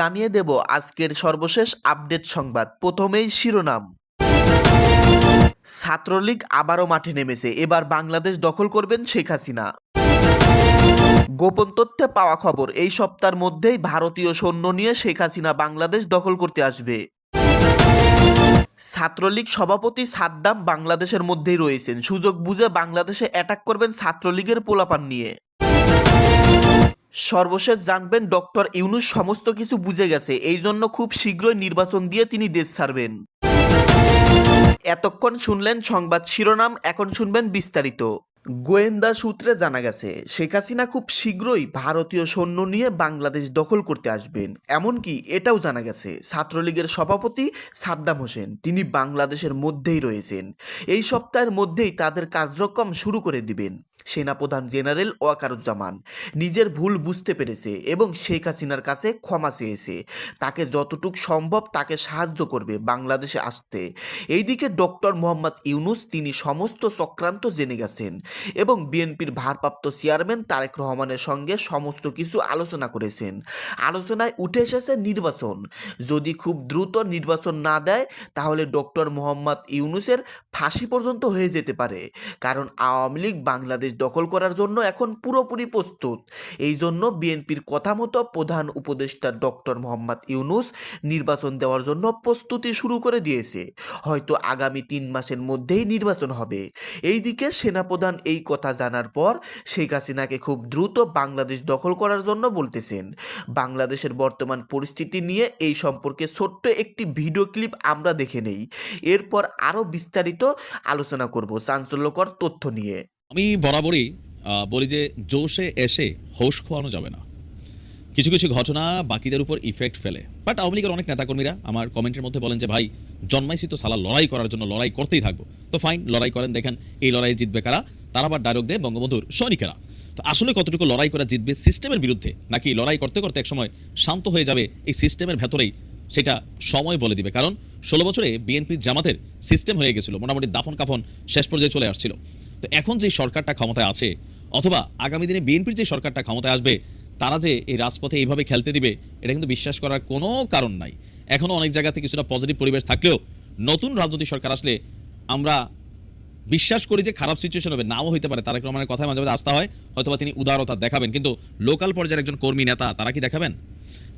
জানিয়ে দেব আজকের সর্বশেষ আপডেট সংবাদ। প্রথমেই শিরোনাম। ছাত্রলীগ আবারও মাঠে নেমেছে। এবার বাংলাদেশ দখল করবেন শেখ হাসিনা। গোপন তথ্যে পাওয়া খবর, এই সপ্তাহের মধ্যেই ভারতীয় সৈন্য নিয়ে শেখ হাসিনা বাংলাদেশ দখল করতে আসবে। ছাত্রলীগ সভাপতি সাদ্দাম বাংলাদেশের মধ্যেই রয়েছেন। সুযোগ বুঝে বাংলাদেশে অ্যাটাক করবেন ছাত্রলীগের পোলাপান নিয়ে। সর্বশেষ জানবেন ডক্টর ইউনুস সমস্ত কিছু বুঝে গেছে। এই জন্য খুব শীঘ্রই নির্বাচন দিয়ে তিনি দেশ ছাড়বেন। এতক্ষণ শুনলেন সংবাদ শিরোনাম, এখন শুনবেন বিস্তারিত। গোয়েন্দা সূত্রে জানা গেছে, শেখ হাসিনা খুব শীঘ্রই ভারতীয় সৈন্য নিয়ে বাংলাদেশ দখল করতে আসবেন। এমনকি এটাও জানা গেছে, ছাত্রলীগের সভাপতি সাদ্দাম হোসেন, তিনি বাংলাদেশের মধ্যেই রয়েছেন। এই সপ্তাহের মধ্যেই তাদের কার্যক্রম শুরু করে দিবেন, সেনাপ্রধান জেনারেল ওয়াকারুজ্জামান। নিজের ভুল বুঝতে পেরেছে এবং শেখ হাসিনার কাছে ক্ষমা চেয়েছে। তাকে যতটুক সম্ভব তাকে সাহায্য করবে বাংলাদেশে আসতে। এইদিকে ডক্টর মোহাম্মদ ইউনুস, তিনি সমস্ত চক্রান্ত জেনে গেছেন। এবং বিএনপির ভারপ্রাপ্ত চেয়ারম্যান তারেক রহমানের সঙ্গে সমস্ত কিছু আলোচনা করেছেন। আলোচনায় উঠে এসেছে নির্বাচন। যদি খুব দ্রুত নির্বাচন না দেয়, তাহলে ডক্টর মোহাম্মদ ইউনুসের ফাঁসি পর্যন্ত হয়ে যেতে পারে। কারণ আওয়ামী লীগ বাংলাদেশ দখল করার জন্য এখন পুরোপুরি প্রস্তুত। এই জন্য বিএনপির কথা মতো প্রধান উপদেষ্টা ডক্টর মোহাম্মদ ইউনুস নির্বাচন দেওয়ার জন্য প্রস্তুতি শুরু করে দিয়েছে। হয়তো আগামী তিন মাসের মধ্যেই নির্বাচন হবে। এইদিকে সেনাপ্রধান এই কথা জানার পর শেখ হাসিনাকে খুব দ্রুত বাংলাদেশ দখল করার জন্য বলতেছেন। বাংলাদেশের বর্তমান পরিস্থিতি নিয়ে এই সম্পর্কে ছোট্ট একটি ভিডিও ক্লিপ আমরা দেখে নেই। এরপর আরও বিস্তারিত আলোচনা করব চাঞ্চল্যকর তথ্য নিয়ে। আমি বরাবরই বলি যে জোশে এসে হোশ খোয়ানো যাবে না। কিছু কিছু ঘটনা বাকিদের উপর ইফেক্ট ফেলে। বাট আওয়ামী লীগের অনেক নেতাকর্মীরা আমার কমেন্টের মধ্যে বলেন যে, ভাই, জন্মাইছি তো সালা, লড়াই করার জন্য লড়াই করতেই থাকব। তো ফাইন লড়াই করেন, দেখেন, এই লড়াই জিতবে কারা? তারা আবার ডায়লগ দেয় বঙ্গবন্ধুর সৈনিকেরা। তো আসলে কতটুকু লড়াই করা জিতবে সিস্টেমের বিরুদ্ধে, নাকি লড়াই করতে করতে একসময় শান্ত হয়ে যাবে এই সিস্টেমের ভেতরেই, সেটা সময় বলে দিবে। কারণ ষোলো বছরে বিএনপি জামাতের সিস্টেম হয়ে গেছিল, মোটামুটি দাফন কাফন শেষ পর্যায়ে চলে আসছিল। তো এখন যে সরকারটা ক্ষমতায় আছে, অথবা আগামী দিনে বিএনপির যে সরকারটা ক্ষমতায় আসবে, তারা যে এই রাজপথে এইভাবে খেলতে দিবে, এটা কিন্তু বিশ্বাস করার কোনো কারণ নাই। এখনও অনেক জায়গাতে কিছুটা পজিটিভ পরিবেশ থাকলেও নতুন রাজনৈতিক সরকার আসলে আমরা বিশ্বাস করি যে খারাপ সিচুয়েশন হবে, নাও হইতে পারে। তারেক রহমানের কথায় মাঝে মাঝে আস্থা হয়, হয়তোবা তিনি উদারতা দেখাবেন। কিন্তু লোকাল পর্যায়ের একজন কর্মী নেতা, তারা কি দেখাবেন?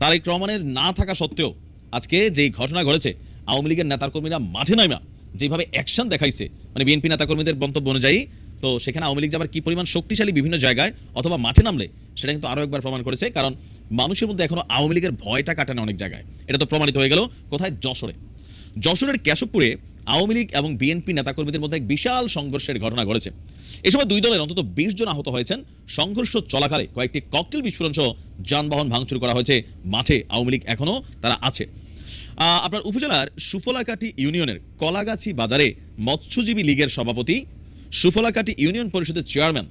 তারেক রহমানের না থাকা সত্ত্বেও আজকে যেই ঘটনা ঘটেছে, আওয়ামী লীগের নেতার কর্মীরা মাঠে নামা যেভাবে অ্যাকশন দেখাইছে মানে বিএনপি নেতাকর্মীদের মন্তব্য অনুযায়ী, তো সেখানে আওয়ামী লীগ যাবার কি পরিমাণ শক্তিশালী বিভিন্ন জায়গায় অথবা মাঠে নামলে, সেটা কিন্তু আরও একবার প্রমাণ করেছে। কারণ মানুষের মধ্যে এখনও আওয়ামী লীগের ভয়টা কাটে না অনেক জায়গায়। এটা তো প্রমাণিত হয়ে গেল কোথায়? যশোরে। যশোরের কেশবপুরে আওয়ামী লীগ এবং বিএনপি নেতাকর্মীদের মধ্যে এক বিশাল সংঘর্ষের ঘটনা ঘটেছে। এ সময় দুই দলের অন্তত বিশ জন আহত হয়েছেন। সংঘর্ষ চলাকালে কয়েকটি ককটেল বিস্ফোরণ সহ যানবাহন ভাঙচুর করা হয়েছে। মাঠে আওয়ামী লীগ এখনও তারা আছে। আপনার উপজেলার সুফলাকাটি ইউনিয়নের কলাগাছি বাজারে মৎস্যজীবী লীগের সভাপতি, সুফলাকাটি ইউনিয়ন পরিষদের চেয়ারম্যান,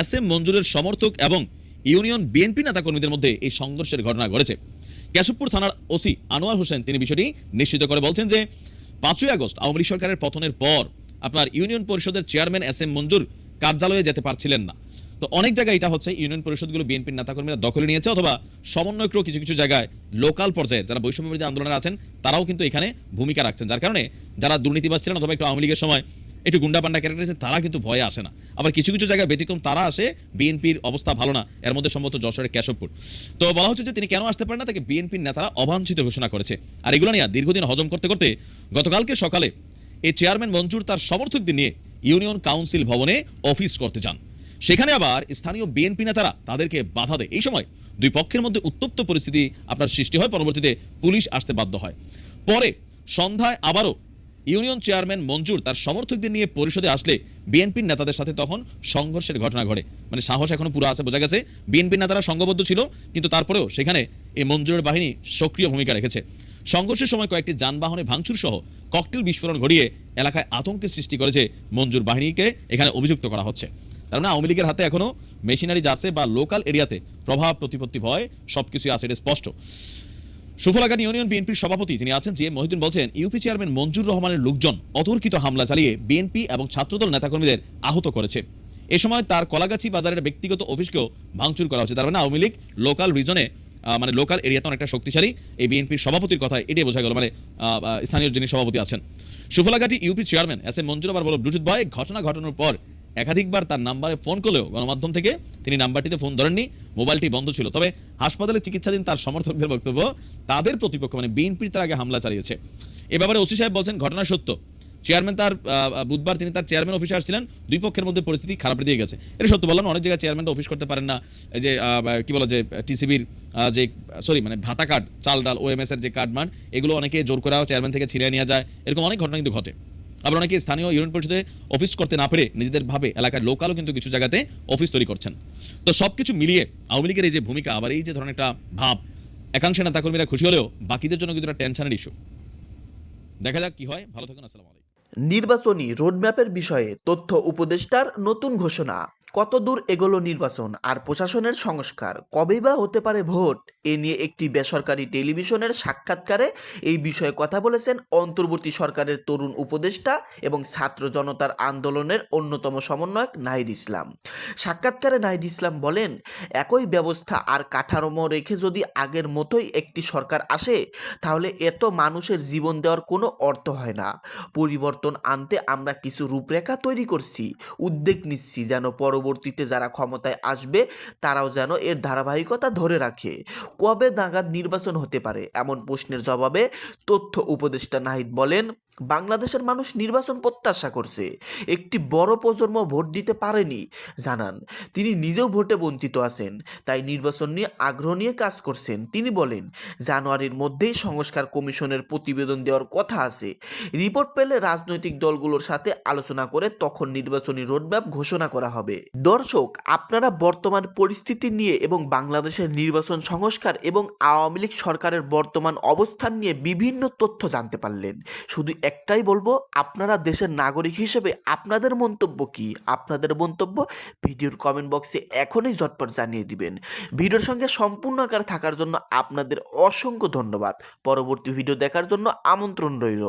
এস এম মঞ্জুরের সমর্থক এবং ইউনিয়ন বিএনপি নেতাকর্মীদের মধ্যে এই সংঘর্ষের ঘটনা ঘটেছে। কেশবপুর থানার ওসি আনোয়ার হোসেন তিনি বিষয়টি নিশ্চিত করে বলছেন যে পাঁচই আগস্ট আওয়ামী সরকারের পতনের পর আপনার ইউনিয়ন পরিষদের চেয়ারম্যান এস এম মঞ্জুর কার্যালয়ে যেতে পারছিলেন না। তো অনেক জায়গায় এটা হচ্ছে ইউনিয়ন পরিষদগুলো বিএনপির নেতাকর্মীরা দখলে নিয়েছে অথবা সমন্বয়ক্র কিছু কিছু জায়গায় লোকাল পর্যায়ে যারা বৈষম্যবিরোধী আন্দোলনে আছেন, তারাও কিন্তু এখানে ভূমিকা রাখছেন। যার কারণে যারা দুর্নীতিবাজ ছিলেন অথবা একটু আওয়ামী লীগের সময় একটু গুন্ডাপান্ডা ক্যারেক্টার আছে, তারা কিন্তু ভয়ে আসে না। আবার কিছু কিছু জায়গায় ব্যতিক্রম, তারা আসে, বিএনপির অবস্থা ভালো না। এর মধ্যে সম্ভবত যশোরের কেশবপুর। তো বলা হচ্ছে যে তিনি কেন আসতে পারেন না, তাকে বিএনপির নেতারা অবাঞ্ছিত ঘোষণা করেছে। আর এগুলো নিয়ে দীর্ঘদিন হজম করতে করতে গতকালকে সকালে এই চেয়ারম্যান মঞ্জুর তার সমর্থকদের নিয়ে ইউনিয়ন কাউন্সিল ভবনে অফিস করতে যান। সেখানে আবার স্থানীয় বিএনপি নেতারা তাদেরকে বাধা দেয়। এই সময় দুই পক্ষের মধ্যে উত্তপ্ত পরিস্থিতি আপনার সৃষ্টি হয়, পরবর্তীতে পুলিশ আসতে বাধ্য হয়। পরে সন্ধ্যায় আবারও ইউনিয়ন চেয়ারম্যান মঞ্জুর তার সমর্থকদের নিয়ে পরিষদে আসলে বিএনপির নেতাদের সাথে তখন সংঘর্ষের ঘটনা ঘটে। মানে সাহস এখনও পুরো আছে, বোঝা গেছে। বিএনপির নেতারা সংঘবদ্ধ ছিল, কিন্তু তারপরেও সেখানে এই মঞ্জুরের বাহিনী সক্রিয় ভূমিকা রেখেছে। সংঘর্ষের সময় কয়েকটি যানবাহনে ভাঙচুর সহ ককটেল বিস্ফোরণ ঘটিয়ে এলাকায় আতঙ্কের সৃষ্টি করেছে মঞ্জুর বাহিনীকে, এখানে অভিযুক্ত করা হচ্ছে। তার মানে আওয়ামী লীগের হাতে এখনও মেশিনারি আছে বা লোকাল এরিয়াতে প্রভাব, প্রতিপত্তি ভয় সবকিছু আছে, এটা স্পষ্ট। সুফলাঘাট ইউনিয়ন বিএনপির সভাপতি যিনি আছেন যে মহিউদ্দিন বলছেন, ইউপি চেয়ারম্যান মঞ্জুর রহমানের লোকজন অতর্কিত হামলা চালিয়ে বিএনপি এবং ছাত্রদল নেতাকর্মীদের আহত করেছে। এ সময় তার কলাগাছি বাজারের ব্যক্তিগত অফিসকেও ভাঙচুর করা হচ্ছে। তার মানে আওয়ামী লীগ লোকাল রিজনে মানে লোকাল এরিয়াতে অনেকটা শক্তিশালী। এই বিএনপির সভাপতির কথা এটাই বোঝা গেল মানে স্থানীয় যিনি সভাপতি আছেন। Sufalaghati UP chairman S M Manjur আবার বলো ব্লুটুথ বয়, ঘটনা ঘটানোর পর একাধিকবার তার নাম্বারে ফোন করলেও গণমাধ্যম থেকে তিনি নাম্বারটিতে ফোন ধরেননি, মোবাইলটি বন্ধ ছিল। তবে হাসপাতালে চিকিৎসাধীন তার সমর্থকদের বক্তব্য, তাদের প্রতিপক্ষ মানে বিএনপির তার আগে হামলা চালিয়েছে। এ ব্যাপারে ওসি সাহেব বলছেন, ঘটনা সত্য। চেয়ারম্যান তার বুধবার তিনি তার চেয়ারম্যান অফিসে আসছিলেন, দুই পক্ষের মধ্যে পরিস্থিতি খারাপ দিয়ে গেছে। এটা সত্য বললাম, অনেক জায়গায় চেয়ারম্যান অফিস করতে পারেন না। এই যে কি বলে যে, টিসিবির যে, সরি মানে ভাতা কার্ড, চাল ডাল ওএমএস এর যে কার্ড মান, এগুলো অনেকে জোর করা চেয়ারম্যান থেকে ছিনিয়ে নিয়ে যায়। এরকম অনেক ঘটনা কিন্তু ঘটে। আবার অনেকে স্থানীয় ইউনিয়ন পরিষদে অফিস করতে না পেরে নিজেদের ভাবে এলাকার লোকালও কিন্তু কিছু জায়গাতে অফিস তৈরি করছেন। তো সব কিছু মিলিয়ে আওয়ামী লীগের এই যে ভূমিকা, আবার এই যে ধরনের একটা ভাব একাংশে নেতাকর্মীরা খুশি হলেও বাকিদের জন্য কিন্তু একটা টেনশনের ইস্যু দেখা যাক কি হয়। ভালো থাকুন, আসসালামু আলাইকুম। নির্বাচনী রোডম্যাপের বিষয়ে তথ্য উপদেষ্টার নতুন ঘোষণা। কতদূর এগোলো নির্বাচন আর প্রশাসনের সংস্কার? কবেই বা হতে পারে ভোট? এ নিয়ে একটি বেসরকারি টেলিভিশনের সাক্ষাৎকারে এই বিষয়ে কথা বলেছেন অন্তর্বর্তী সরকারের তরুণ উপদেষ্টা এবং ছাত্র জনতার আন্দোলনের অন্যতম সমন্বয়ক নাহিদ ইসলাম। সাক্ষাৎকারে নাহিদ ইসলাম বলেন, একই ব্যবস্থা আর কাঠামো রেখে যদি আগের মতোই একটি সরকার আসে, তাহলে এত মানুষের জীবন দেওয়ার কোনো অর্থ হয় না। পরিবর্তন আনতে আমরা কিছু রূপরেখা তৈরি করছি। উদ্যোগ নিচ্ছি যেন পরবর্তীতে যারা ক্ষমতায় আসবে, তারাও যেন এর ধারাবাহিকতা ধরে রাখে। কবে নাগাদ নির্বাচন হতে পারে? এমন প্রশ্নের জবাবে তথ্য উপদেষ্টা নাহিদ বলেন বাংলাদেশের মানুষ নির্বাচন প্রত্যাশা করছে। একটি বড় প্রজন্ম ভোট দিতে পারেনি, জানান। তিনি নিজেও ভোটে বঞ্চিত আছেন, তাই নির্বাচন নিয়ে আগ্রহ নিয়ে কাজ করছেন, তিনি বলেন। জানুয়ারির মধ্যেই সংস্কার কমিশনের প্রতিবেদন দেওয়ার কথা আছে। রিপোর্ট পেলে রাজনৈতিক দলগুলোর সাথে আলোচনা করে তখন নির্বাচনী রোডম্যাপ ঘোষণা করা হবে। দর্শক, আপনারা বর্তমান পরিস্থিতি নিয়ে এবং বাংলাদেশের নির্বাচন সংস্কার এবং আওয়ামী লীগ সরকারের বর্তমান অবস্থান নিয়ে বিভিন্ন তথ্য জানতে পারলেন। শুধু একটাই বলব, আপনারা দেশের নাগরিক হিসেবে আপনাদের মন্তব্য কি? আপনাদের মন্তব্য ভিডিওর কমেন্ট বক্সে এখনই ঝটপট জানিয়ে দিবেন। ভিডিওর সঙ্গে সম্পূর্ণ আকার থাকার জন্য আপনাদের অসংখ্য ধন্যবাদ। পরবর্তী ভিডিও দেখার জন্য আমন্ত্রণ রইল।